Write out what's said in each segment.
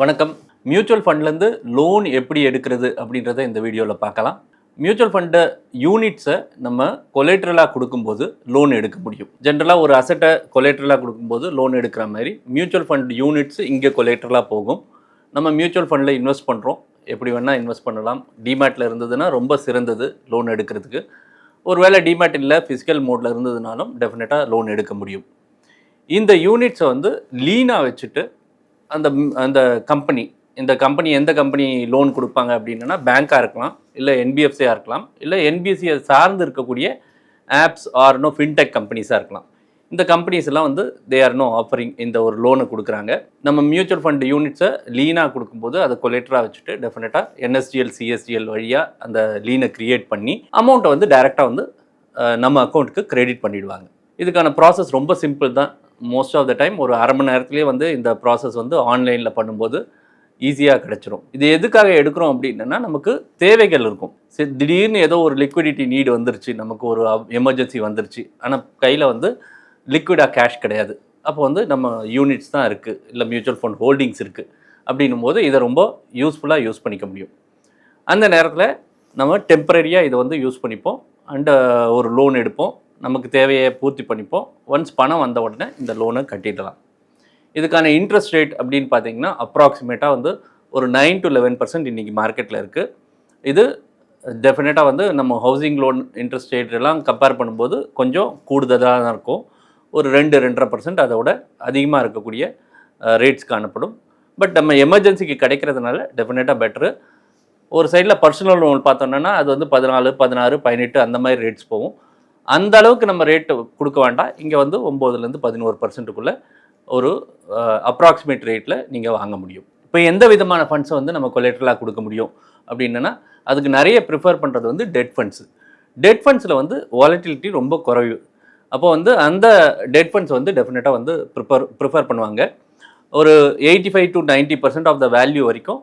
வணக்கம். Mutual ஃபண்ட்லேருந்து loan எப்படி எடுக்கிறது அப்படின்றத இந்த வீடியோவில் பார்க்கலாம். மியூச்சுவல் ஃபண்டை யூனிட்ஸை நம்ம கொலேட்ரலாக கொடுக்கும்போது லோன் எடுக்க முடியும். ஜென்ரலாக ஒரு அசட்டை கொலேட்ரலாக கொடுக்கும்போது லோன் எடுக்கிற மாதிரி மியூச்சுவல் ஃபண்ட் யூனிட்ஸ் இங்கே கொலேட்ரலாக போகும். நம்ம மியூச்சுவல் ஃபண்டில் இன்வெஸ்ட் பண்ணுறோம் எப்படி வேணால் இன்வெஸ்ட் பண்ணலாம். டிமேட்டில் இருந்ததுன்னா ரொம்ப சிறந்தது லோன் எடுக்கிறதுக்கு. ஒருவேளை டிமேட் இல்லை ஃபிசிக்கல் மோடில் இருந்ததுனாலும் டெஃபினட்டாக லோன் எடுக்க முடியும். இந்த யூனிட்ஸை வந்து லீனாக வச்சுட்டு அந்த அந்த கம்பெனி இந்த கம்பெனி எந்த கம்பெனி லோன் கொடுப்பாங்க அப்படின்னா பேங்காக இருக்கலாம் இல்லை என்பிஎஃப்சியாக இருக்கலாம் இல்லை என்பிஎஸ்சியை சார்ந்து இருக்கக்கூடிய ஆப்ஸ் ஆர் நோ ஃபின்டெக் கம்பெனிஸாக இருக்கலாம். இந்த கம்பெனிஸ் எல்லாம் வந்து தே ஆர் நோ ஆஃபரிங் இந்த ஒரு லோனை கொடுக்குறாங்க. நம்ம மியூச்சுவல் ஃபண்ட் யூனிட்ஸை லீனாக கொடுக்கும்போது அதை கொலேட்டராக வச்சுட்டு டெஃபினட்டாக என்எஸ்டிஎல் சிஎஸ்டிஎல் வழியாக அந்த லீனை கிரியேட் பண்ணி அமௌண்ட்டை வந்து டைரெக்டாக வந்து நம்ம அக்கௌண்ட்டுக்கு கிரெடிட் பண்ணிவிடுவாங்க இதுக்கான ப்ராசஸ் ரொம்ப சிம்பிள் தான். மோஸ்ட் ஆஃப் த டைம் ஒரு அரை மணி நேரத்துலேயே வந்து இந்த ப்ராசஸ் வந்து ஆன்லைனில் பண்ணும்போது ஈஸியாக கிடச்சிரும். இது எதுக்காக எடுக்கிறோம் அப்படின்னா நமக்கு தேவைகள் இருக்கும். சரி திடீர்னு ஏதோ ஒரு லிக்விடிட்டி நீடு வந்துருச்சு நமக்கு ஒரு எமர்ஜென்சி வந்துருச்சு. ஆனால் கையில் வந்து லிக்விடாக கேஷ் கிடையாது. அப்போ வந்து நம்ம யூனிட்ஸ் தான் இருக்குது இல்லை மியூச்சுவல் ஃபண்ட் ஹோல்டிங்ஸ் இருக்குது அப்படின்னும் போது இதை ரொம்ப யூஸ்ஃபுல்லாக யூஸ் பண்ணிக்க முடியும். அந்த நேரத்தில் நம்ம டெம்பரரியாக இதை வந்து யூஸ் பண்ணிப்போம். அண்ட் ஒரு லோன் எடுப்போம். நமக்கு தேவையை பூர்த்தி பண்ணிப்போம். ஒன்ஸ் பணம் வந்த உடனே இந்த லோனை கட்டிடலாம். இதுக்கான இன்ட்ரெஸ்ட் ரேட் அப்படின்னு பார்த்தீங்கன்னா அப்ராக்சிமேட்டாக வந்து ஒரு நைன் டு லெவன் பர்சன்ட் இன்றைக்கி மார்க்கெட்டில் இருக்குது இது டெஃபினட்டாக வந்து நம்ம ஹவுசிங் லோன் இன்ட்ரெஸ்ட் ரேட் எல்லாம் கம்பேர் பண்ணும்போது கொஞ்சம் கூடுதலாக தான் இருக்கும். ஒரு ரெண்டு ரெண்டரை பர்சன்ட் அதை விட அதிகமாக இருக்கக்கூடிய ரேட்ஸ் காணப்படும். பட் நம்ம எமர்ஜென்சிக்கு கிடைக்கிறதுனால டெஃபினட்டாக பெட்ரு ஒரு சைடில் பர்சனல் லோன் பார்த்தோன்னா அது வந்து பதினாலு பதினாறு பதினெட்டு அந்த மாதிரி ரேட்ஸ் போகும். அந்த அளவுக்கு நம்ம ரேட்டு கொடுக்க வேண்டாம். இங்கே வந்து ஒம்போதுலேருந்து பதினோரு பர்சன்ட்டுக்குள்ளே ஒரு அப்ராக்சிமேட் ரேட்டில் நீங்கள் வாங்க முடியும். இப்போ எந்த விதமான ஃபண்ட்ஸை வந்து நம்ம கொலேட்ரலாக கொடுக்க முடியும்? அப்படின்னா அதுக்கு நிறைய ப்ரிஃபர் பண்ணுறது வந்து டெட் ஃபண்ட்ஸ் டெட் ஃபண்ட்ஸில் வந்து வாலட்டிலிட்டி ரொம்ப குறைவு. அப்போ வந்து அந்த டெட் ஃபண்ட்ஸ் வந்து டெஃபினட்டாக வந்து ப்ரிப்பர் ப்ரிஃபர் பண்ணுவாங்க. ஒரு eighty five to ninety percent of the value வரைக்கும்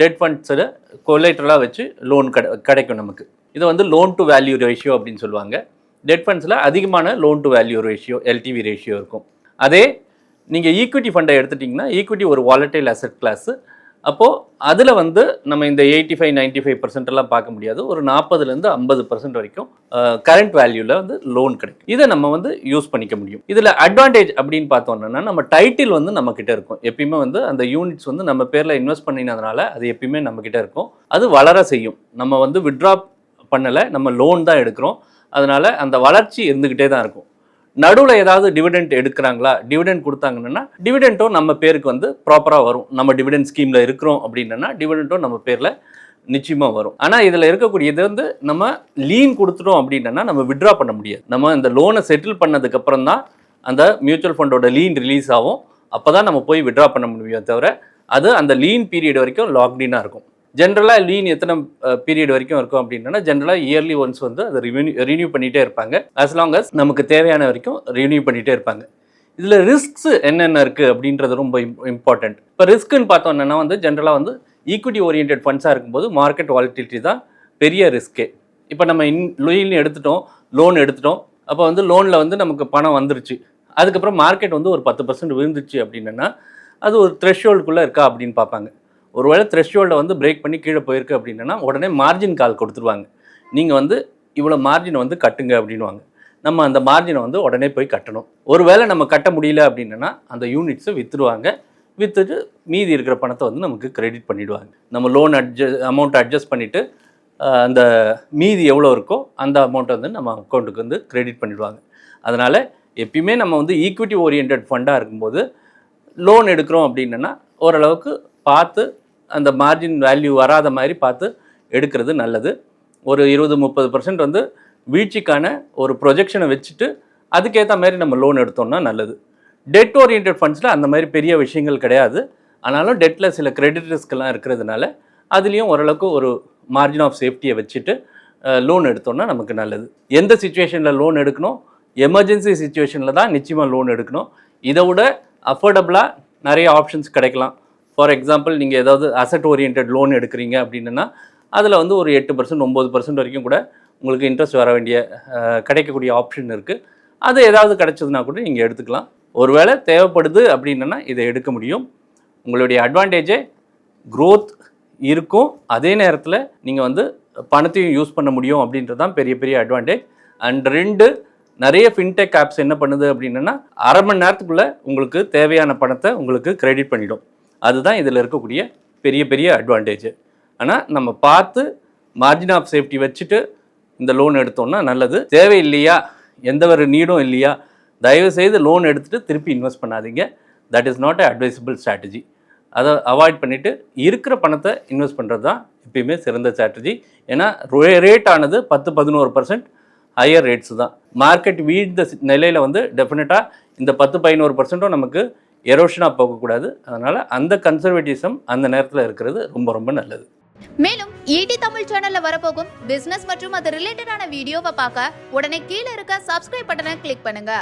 டெட் ஃபண்ட்ஸில் கொலேட்ரலாக வச்சு லோன் கிடைக்கும் நமக்கு. இதை வந்து லோன் டு வேல்யூ ரேஷியோ அப்படின்னு சொல்லுவாங்க. டெட் ஃபண்ட்ஸில் அதிகமான loan to value ratio LTV ratio இருக்கும். அதே நீங்கள் ஈக்விட்டி ஃபண்டை எடுத்துட்டிங்கன்னா ஈக்விட்டி ஒரு வாலட்டைல் அசட் கிளாஸு அப்போது அதில் வந்து நம்ம இந்த எயிட்டி ஃபைவ் நைன்ட்டி ஃபைவ் பர்சன்டெல்லாம் பார்க்க முடியாது. ஒரு நாற்பதுலேருந்து ஐம்பது பர்சன்ட் வரைக்கும் கரண்ட் வேல்யூவில் வந்து லோன் கிடைக்கும். இதை நம்ம வந்து யூஸ் பண்ணிக்க முடியும். இதில் அட்வான்டேஜ் அப்படின்னு பார்த்தோம்னா நம்ம டைட்டில் வந்து நம்மக்கிட்ட இருக்கும். எப்பயுமே வந்து அந்த யூனிட்ஸ் வந்து நம்ம பேரில் இன்வெஸ்ட் பண்ணினதுனால அது எப்பயுமே நம்ம கிட்ட இருக்கும். அது வளர செய்யும். நம்ம வந்து விட்ரா பண்ணலை நம்ம லோன் தான் எடுக்கிறோம். அதனால் அந்த வளர்ச்சி இருந்துக்கிட்டே தான் இருக்கும். நடுவில் ஏதாவது டிவிடெண்ட் எடுக்கிறாங்களா? டிவிடெண்ட் கொடுத்தாங்கன்னா டிவிடெண்ட்டும் நம்ம பேருக்கு வந்து ப்ராப்பராக வரும். நம்ம டிவிடெண்ட் ஸ்கீமில் இருக்கிறோம் அப்படின்னா டிவிடெண்ட்டும் நம்ம பேரில் நிச்சயமாக வரும். ஆனால் இதில் இருக்கக்கூடியது வந்து நம்ம லீன் கொடுத்துட்டோம் அப்படின்னா நம்ம விட்ரா பண்ண முடியாது. நம்ம இந்த லோனை செட்டில் பண்ணதுக்கப்புறம் தான் அந்த மியூச்சுவல் ஃபண்டோட லீன் ரிலீஸ் ஆகும். அப்போ தான் நம்ம போய் விட்ரா பண்ண முடியும் தவிர அது அந்த லீன் பீரியட் வரைக்கும் லாக்டினாக இருக்கும். ஜென்ரலாக லீன் எத்தனை பீரியட் வரைக்கும் இருக்கும் அப்படின்னா ஜென்ரலாக இயர்லி ஒன்ஸ் வந்து அதை ரிவியூ ரினியூ பண்ணிகிட்டே இருப்பாங்க. அஸ் லாங் அஸ் நமக்கு தேவையான வரைக்கும் ரினியூ பண்ணிகிட்டே இருப்பாங்க. இதில் ரிஸ்க்ஸ் என்னென்ன இருக்குது அப்படின்றது ரொம்ப இம்பார்ட்டண்ட் இப்போ ரிஸ்க்குன்னு பார்த்தோம் என்னென்னா வந்து ஜென்ரலாக வந்து ஈக்விட்டி ஓரியன்ட் ஃபண்ட்ஸாக இருக்கும்போது மார்க்கெட் வாலிட்டிலிட்டி தான் பெரிய ரிஸ்க்கே இப்போ நம்ம இன் லோன் எடுத்துட்டோம் லோன் எடுத்துட்டோம். அப்போ வந்து லோனில் வந்து நமக்கு பணம் வந்துருச்சு. அதுக்கப்புறம் மார்க்கெட் வந்து ஒரு பத்து பர்சன்ட் விழுந்துச்சு அப்படின்னா அது ஒரு த்ரெஷ்ஹோல்டுக்குள்ளே இருக்கா அப்படின்னு பார்ப்பாங்க. ஒருவேளை த்ரெஷ்ஹோல்டை வந்து பிரேக் பண்ணி கீழே போயிருக்கு அப்படின்னா உடனே மார்ஜின் கால் கொடுத்துருவாங்க. நீங்கள் வந்து இவ்வளோ மார்ஜினை வந்து கட்டுங்க அப்படின்வாங்க நம்ம அந்த மார்ஜினை வந்து உடனே போய் கட்டணும். ஒருவேளை நம்ம கட்ட முடியல அப்படின்னா அந்த யூனிட்ஸை விற்றுருவாங்க விற்றுட்டு மீதி இருக்கிற பணத்தை வந்து நமக்கு கிரெடிட் பண்ணிவிடுவாங்க நம்ம லோன் அட்ஜஸ்ட் அமௌண்ட் அட்ஜஸ்ட் பண்ணிவிட்டு அந்த மீதி எவ்வளோ இருக்கோ அந்த அமௌண்ட்டை வந்து நம்ம அக்கௌண்ட்டுக்கு வந்து கிரெடிட் பண்ணிவிடுவாங்க அதனால் எப்பயுமே நம்ம வந்து ஈக்விட்டி ஓரியன்ட் ஃபண்டாக இருக்கும்போது லோன் எடுக்கிறோம் அப்படின்னா ஓரளவுக்கு பார்த்து அந்த மார்ஜின் வேல்யூ வராத மாதிரி பார்த்து எடுக்கிறது நல்லது. ஒரு இருபது முப்பது பர்சன்ட் வந்து வீழ்ச்சிக்கான ஒரு ப்ரொஜெக்ஷனை வச்சுட்டு அதுக்கேற்ற மாதிரி நம்ம லோன் எடுத்தோம்னா நல்லது. டெட் ஓரியன்ட் ஃபண்ட்ஸில் அந்த மாதிரி பெரிய விஷயங்கள் கிடையாது. ஆனாலும் டெட்டில் சில கிரெடிட் ரிஸ்க்லாம் இருக்கிறதுனால அதுலேயும் ஓரளவுக்கு ஒரு மார்ஜின் ஆஃப் சேஃப்டியை வச்சுட்டு லோன் எடுத்தோம்னா நமக்கு நல்லது. எந்த சுச்சுவேஷனில் லோன் எடுக்கணும்? எமர்ஜென்சி சுச்சுவேஷனில் தான் நிச்சயமாக லோன் எடுக்கணும். இதை விட அஃபோர்டபுளாக நிறைய ஆப்ஷன்ஸ் கிடைக்கலாம். ஃபார் எக்ஸாம்பிள் நீங்கள் ஏதாவது அசட் ஓரியன்ட் லோன் எடுக்கிறீங்க அப்படின்னா அதில் வந்து ஒரு எட்டு பர்சன்ட் ஒம்பது பர்சன்ட் வரைக்கும் கூட உங்களுக்கு இன்ட்ரெஸ்ட் வர வேண்டிய கிடைக்கக்கூடிய ஆப்ஷன் இருக்குது அது ஏதாவது கிடைச்சதுனா கூட நீங்கள் எடுத்துக்கலாம். ஒருவேளை தேவைப்படுது அப்படின்னா இதை எடுக்க முடியும். உங்களுடைய அட்வான்டேஜே க்ரோத் இருக்கும். அதே நேரத்தில் நீங்கள் வந்து பணத்தையும் யூஸ் பண்ண முடியும் அப்படின்றது தான் பெரிய பெரிய அட்வான்டேஜ் அண்ட் ரெண்டு நிறைய ஃபின்டெக் ஆப்ஸ் என்ன பண்ணுது அப்படின்னா அரை மணி நேரத்துக்குள்ளே உங்களுக்கு தேவையான பணத்தை உங்களுக்கு கிரெடிட் பண்ணிடும். அதுதான் இதில் இருக்கக்கூடிய பெரிய பெரிய அட்வான்டேஜ் ஆனால் நம்ம பார்த்து மார்ஜின் ஆஃப் சேஃப்டி வச்சுட்டு இந்த லோன் எடுத்தோம்னா நல்லது. தேவையில்லையா? எந்த ஒரு நீடும் இல்லையா? தயவுசெய்து லோன் எடுத்துகிட்டு திருப்பி இன்வெஸ்ட் பண்ணாதீங்க. That is not a advisable strategy அதை அவாய்ட் பண்ணிவிட்டு இருக்கிற பணத்தை இன்வெஸ்ட் பண்ணுறது தான் எப்பயுமே சிறந்த ஸ்ட்ராட்டஜி ஏன்னா ரேட் ஆனது பத்து பதினோரு பர்சன்ட் ஹையர் ரேட்ஸ் தான். மார்க்கெட் வீழ்ந்த நிலையில் வந்து டெஃபினட்டாக இந்த பத்து பதினோரு பர்சன்ட்டும் நமக்கு எரோஷனாக போகக்கூடாது. அதனால் அந்த கன்சர்வேட்டிசம் அந்த நேரத்தில் இருக்கிறது ரொம்ப ரொம்ப நல்லது. மேலும் ஈடி தமிழ் சேனல்ல வரப்போகும் பிசினஸ் மற்றும் அது ரிலேட்டடான வீடியோவை பார்க்க உடனே கீழே இருக்க சப்ஸ்கிரைப் பட்டனை கிளிக் பண்ணுங்க.